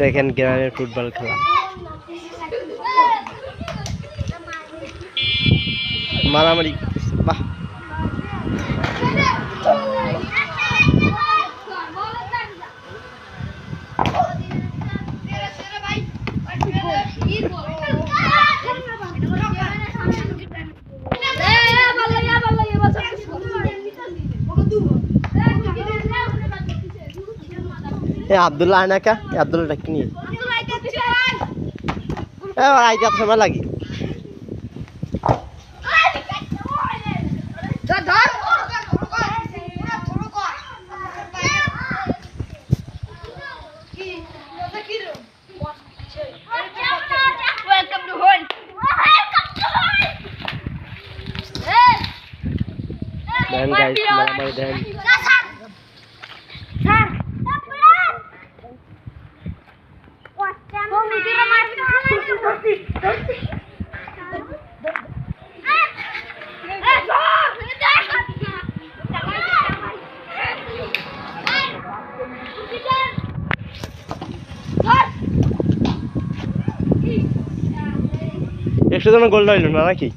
দেখেন গ্রামের ফুটবল খেলা মারামারি করতেছে, বাহ এ আব্দুল্লাহ আনাকা এ আব্দুল্লাহ ডাকি নিয়ে। এ আইতে এত সময় লাগে। Welcome to Horn. Then guys মারামারি গোল্ড হইল না নাকি?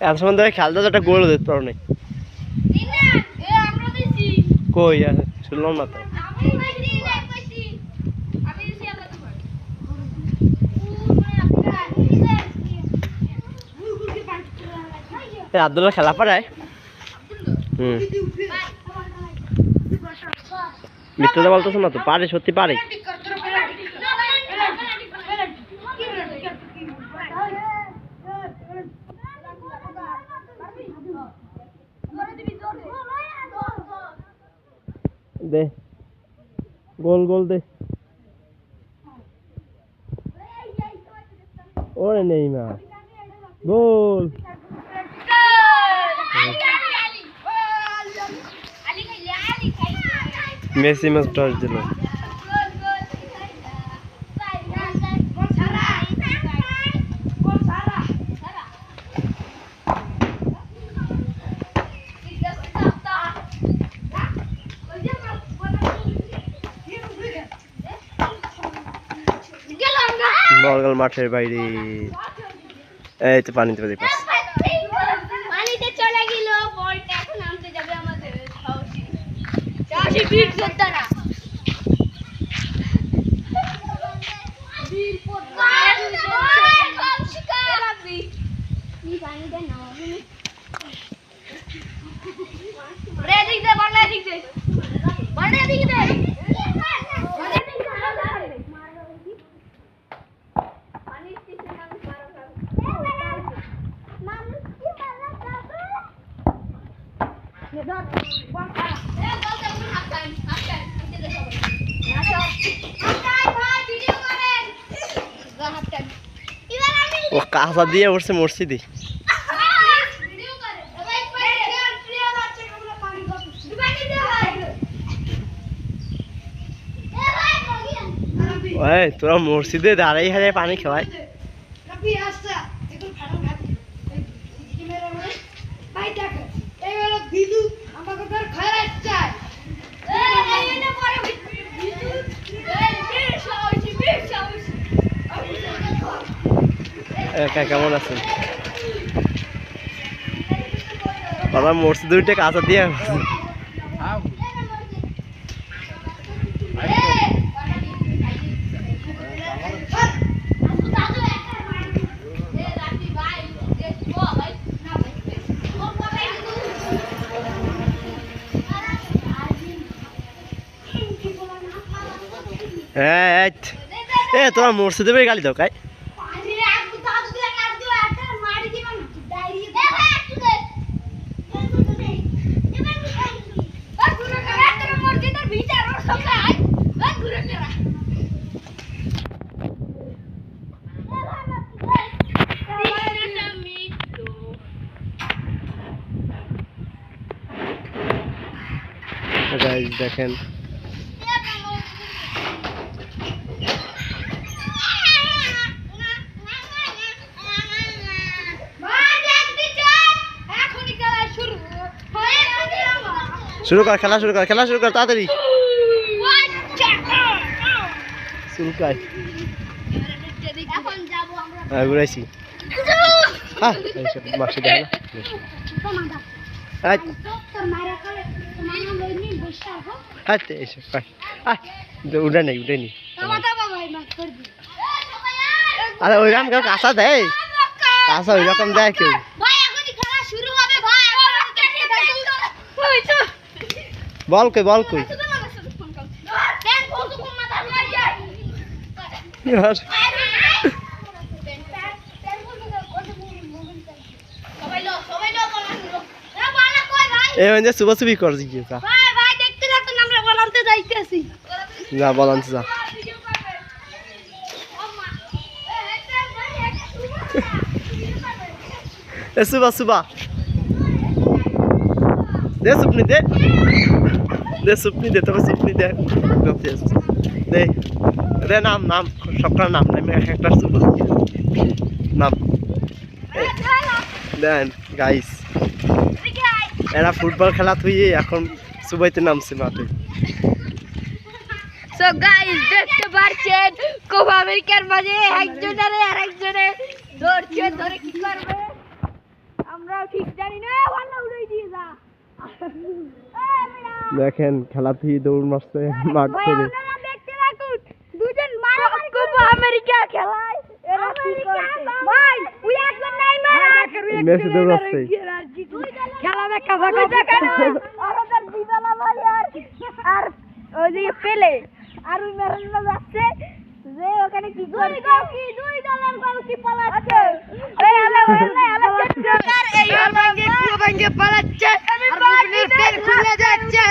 এত সময় ধরে খেলতে একটা গোল দিতে পারো নাই কই শুনলাম না তো। আব্দুল্লাহ খেলা পারায় হুম। মিথ্যাটা বলতেছো না তো, পারে, সত্যি পারে। দে। গোল গোল দে। ওরে নেই মা গোল। মেসি ম্যাচ টাচ দিল বলগাল মাঠের বাইরে। এই তো পানিতে পানি পাস পানিতে চলে গেল বলটা এখন আনতে যাবে আমাদের সাহসী। সাহসী বীর যোদ্ধারা বীর এদিক দে বল এদিক দে বল এদিক দে বল এদিক দে পানি স্টেশন আমি মারো মানুষ কি মারা যাবে ধর বল খারাপ এ বল তে হাত টাইম হাত টাইম নিচে দে সবাই আসো হাত টাইম ভাই ভিডিও করেন হাত টাইম এবার আমি ও কাঁচা দিয়ে উঠছে মসজিদে ভিডিও করেন ভাই ভাই প্রিয় বাচ্চা আমরা পানি দাও দুবাই দিতে হয় দিয়ে উঠছে মসজিদে। ওই তোরা মসজিদে দাঁড়াই হারে পানি খাওয়ায়। এ, কা- কেমন আছেন ওরা মরছে দুইটা কাঁচা দিয়ে হ্যাঁ। এ তোরা মরছে গালি দাও কাই দেখেন। শুরু কর, খেলা শুরু কর, খেলা শুরু কর, তাড়াতাড়ি। চুলকায়। হ্যাঁ ঘুরাইছি। হ্যাঁ মাসি দেখে আয় আয় উঠে নেই উঠে নি। আরে ওইরকম কেউ কাঁচা দেয়? কাঁচা ওইরকম দেয় কেউ? বল কই বল কই। কম মাথা হয়ে যায় যাইতেছি যা, বল আনতে যা। এ, সুবা সুবা। দে, সুপনি, দে। দে, সুপনি, দে, তোকে সুপনি, দে। দে দে। নাম নাম, সবটার নাম। নাম এক একটা সুবা নাম। দেন গাইস এরা ফুটবল খেলা থুই এখন সুবাইতে নামছে মাঠে। সো গাইস দেখতে পাচ্ছেন কোপা আমেরিকার মাঝে একজনের আর একজনে ধরছে ধরে কি করবে? আমরাও ঠিক জানি না। ভালো উড়াই দিয়ে যা। দেখেন খেলা দৌড় মারছে মাঠ থেকে দেখতে থাকুন দুজন মারামারি কোপা আমেরিকা খেলায়। এরা কি করছে ভাই ওই একজন নাই মারা মেসি দৌড়াচ্ছে। খেলা দেখা ফাঁকা আর ওদের ভাই আর আর ওই যে পেলে। আর ওই মেরান্না যাচ্ছে যে ওখানে কি করে কি দুই দলের গোল কি পালাচ্ছে এই আলে আলে আলে চক্কর এই ভাঙ্গে পুরো ভাঙ্গে পালাচ্ছে। আর বুবনের পেন খুলে যাচ্ছে।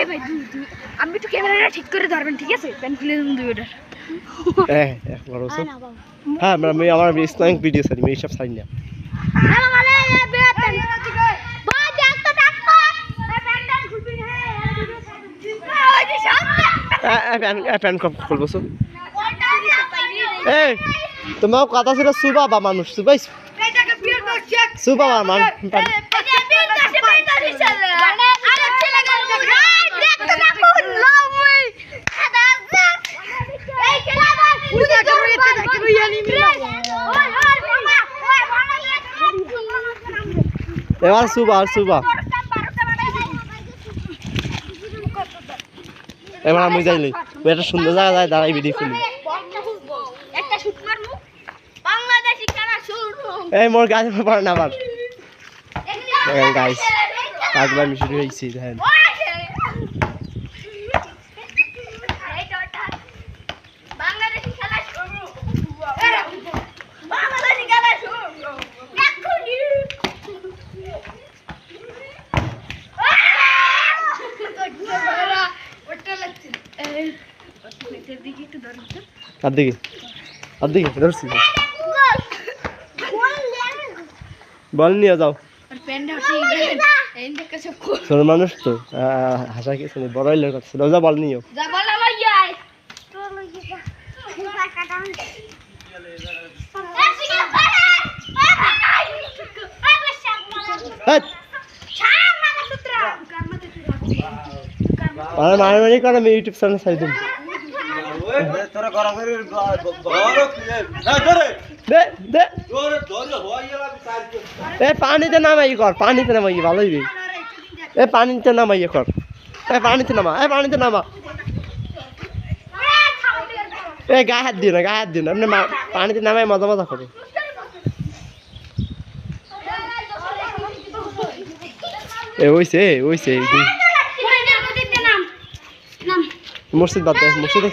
এই ভাই দুই দুই আমি তো ক্যামেরাটা ঠিক করে ধরবেন ঠিক আছে? পেন খুলে দিন দুই ওটার। হ্যাঁ এক বড় হ্যাঁ আমি আমার ইসলামিক ভিডিও ছাড়ি আমি এইসব ছাড়ি না হ্যালো মানে এ বেতন ভাই দেখ তো দেখ তো এই প্যান্টটা খুলবি হ্যাঁ ওই যে ওটা দিয়ে এই তোমার কথা ছিল সুবা বা মানুষ সুবাই এটাকে বিয়ে করছে সুবা বা মানুষ এবার সুবা আর সুবা। এবার আমি যাইলি এটা একটা সুন্দর জায়গা যায় দাঁড়াই ভিডিও খুলি। এই মোর গাছ পারে না আবার। গাছ গাইস পাগলা মিশুরি হয়েছি দেখেন বাংলাদেশি খেলা শুরু বাংলাদেশি খেলা শুরু এক্ষুনি আর দিকে আর দিকে ধরছি। বল নিয়ে যাও। ছোট মানুষ তো হাসা নেই বড় হইলে কথা। যা বল নিও মারামারি করে আমি ইউটিউব চ্যানেল দিন তোরা গরম করে দে। দে এ পানিতে নামাই কর পানিতে নামাই ভালোই রে এ পানিতে নামাই কর। এ পানিতে নামা এ পানিতে নামা। এ গায়ে হাত দিও না গায়ে হাত দিও না। মা- পানিতে নামাই মজা মজা করো। এ ওইছে ওইছে মসজিদ বাদ দে মসজিদ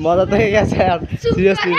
মজা থেকে গেছে আর সিরিয়াসলি